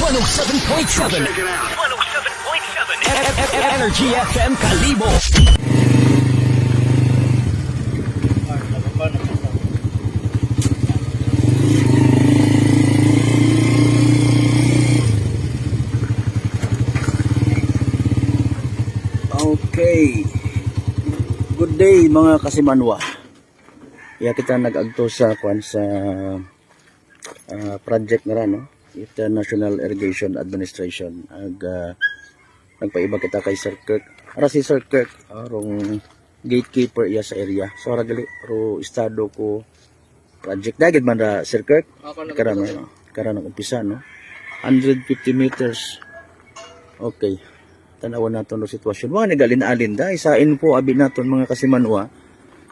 107.7 107.7 Energy FM Kalibo. Okay. Good day mga kasimanwa. Iya kita nag-agto sa kwan sa ah, project na no? Ito National Irrigation Administration. Ag ah, nagpaiba kita kay Sir Kirk. Ara si Sir Kirk, arong gatekeeper iya sa area. So ara gali ro estado ko project dagid man ra Sir Kirk. Karon no. Karon umpisa no. 150 meters. Okay tanawan naton ang sitwasyon. Mga nagalin-alin da, isain po abi naton mga kasimanwa.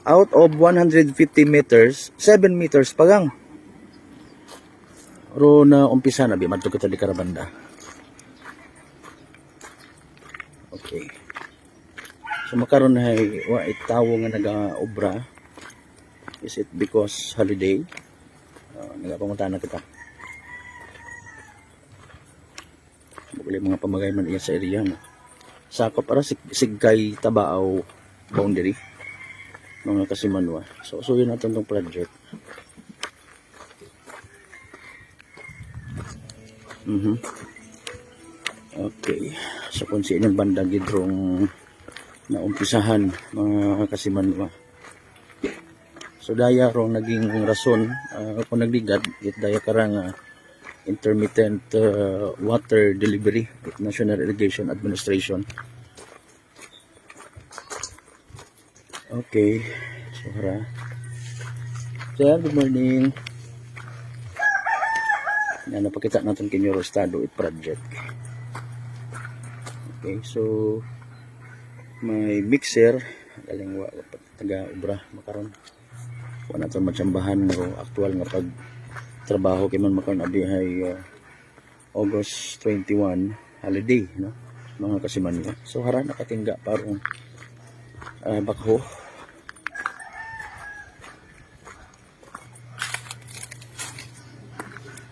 Out of 150 meters, 7 meters pagang. Ro na umpisa na, bi madto kita di karabanda. Okay. So makaron na wa itawo nga naga-obra. Is it because holiday? Uh, nagapamunta na kita. Bukuli mga pamagay man iya sa area no sakop para sig sigkay tabaaw boundary mga kasimanwa so suyin natin tong project mhm okay so kung sino banda gidrong na umpisahan mga kasimanwa so daya ro naging rason uh, kung nagligad it daya karang uh, intermittent uh, water delivery with National Irrigation Administration. Okay. So, hara. Sir, good morning. Yan, napakita natin kinyo estado it project. Okay, so may mixer. Galing wa taga ubra makaron wala natin matsambahan ng actual nga pag trabaho kay man makaron abi ay uh, August 21 holiday no mga kasiman so hara nakatingga parang uh, bakho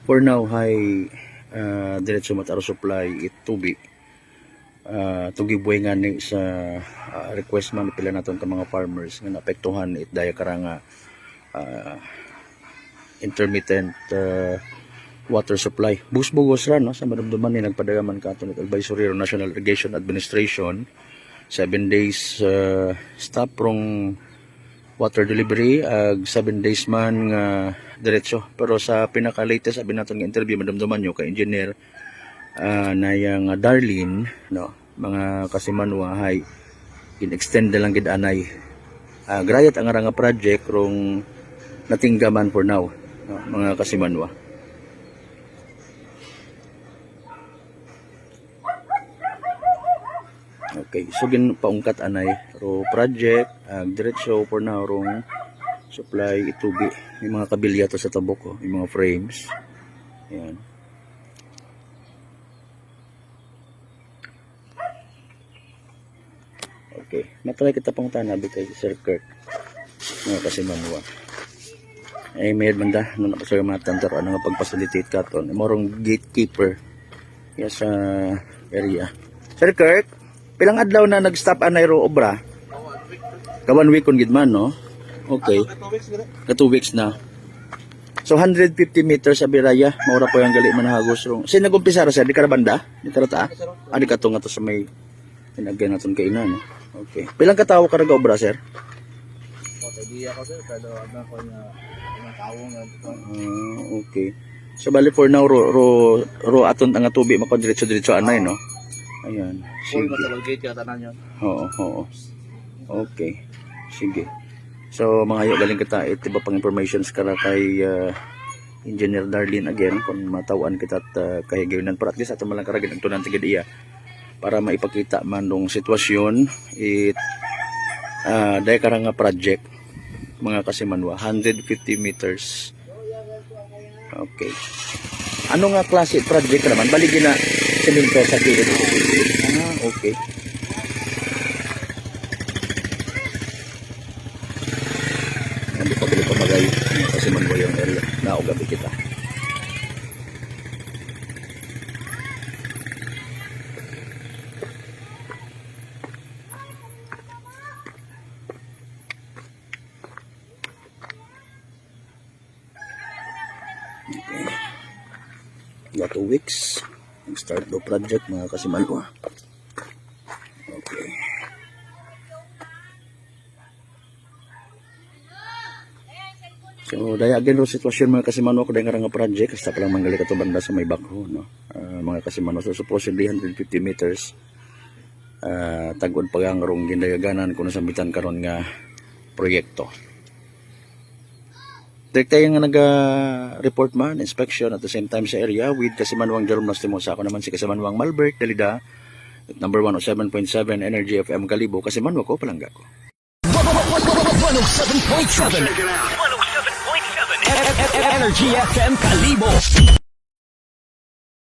for now hay uh, diretso mataro supply it tubi uh, tugi buhay nga ni sa uh, request man pila naton ka mga farmers nga naapektuhan it daya karanga uh, intermittent uh, water supply. Bus-bugos ra no? Sa madumduman ni nagpadagaman ka aton advisory ro National Irrigation Administration. 7 days uh, stop from water delivery. Ag 7 days man nga diretso. Pero sa pinaka latest abi naton nga interview madumduman nyo kay engineer uh, na yang uh, Darlene no? Mga kasimanwa hay in-extend na lang gid anay. Uh, grayat ang nga project rong natinggaman for now no, mga kasimanwa. Okay so gin paungkat anay ro project ag diretso for now rong supply itubi. May mga kabilya to sa tabok ko yung mga frames. Yan okay. Matry kita pang tanabi kay Sir Kirk. Mga kasimanwa ay may banda. Nung napasaya mga tantar ano nga pagpasalitate ka to? Morong gatekeeper. Ya sa area. Sir Kirk pilang adlaw na nag-stop anay ro obra? Ka one week kun gid man no okay ka two weeks na so 150 meters sa Biraya maura po yung gali manahagos ro sin nagumpisa ra sa di karabanda di karata ah di nga to sa may pinagyan naton kay ina no okay pilang katawo ka obra sir Hindi ako sir, pero ano ko na ng tao nga. Ah, okay. So bali for now ro ro, ro aton ang tubi mako diretso diretso anay no. Ayan. Full Sige. sa logate yung tanan yun? Oo, oo. Okay. Sige. So mga yo galing kita it iba pang informations kara kay uh, Engineer Darlene again kung matawan kita at uh, kay gawin para at least ato malang karagin ang tunan tigid iya para maipakita man dong sitwasyon. It uh, dahil karang nga project mga kasimanwa 150 meters. Okay. Ano nga klase project naman? Baligin na siminto sa kilid ah okay Hindi pa ganito bagay kasi man yung area. Naugabi kita. Okay. Got two weeks. Start the project mga kasimanwa. So, daya again ro sitwasyon mga kasimano ko dahil nga project hasta pa lang manggali ka to banda sa may bakho no. Ah, mga kasimano so supposedly 150 meters uh, tagod pa ang rong gindayaganan kung nasambitan karon nga proyekto. Direk tayo nga nag-report man, inspection at the same time sa area with Kasimanwang Jerome Nastimo. Sa ako naman si Kasimanwang Malbert Dalida at number 107.7 Energy FM Kalibo. Kasimanwa ko, palangga ko. 107.7 107.7 Energy FM Kalibo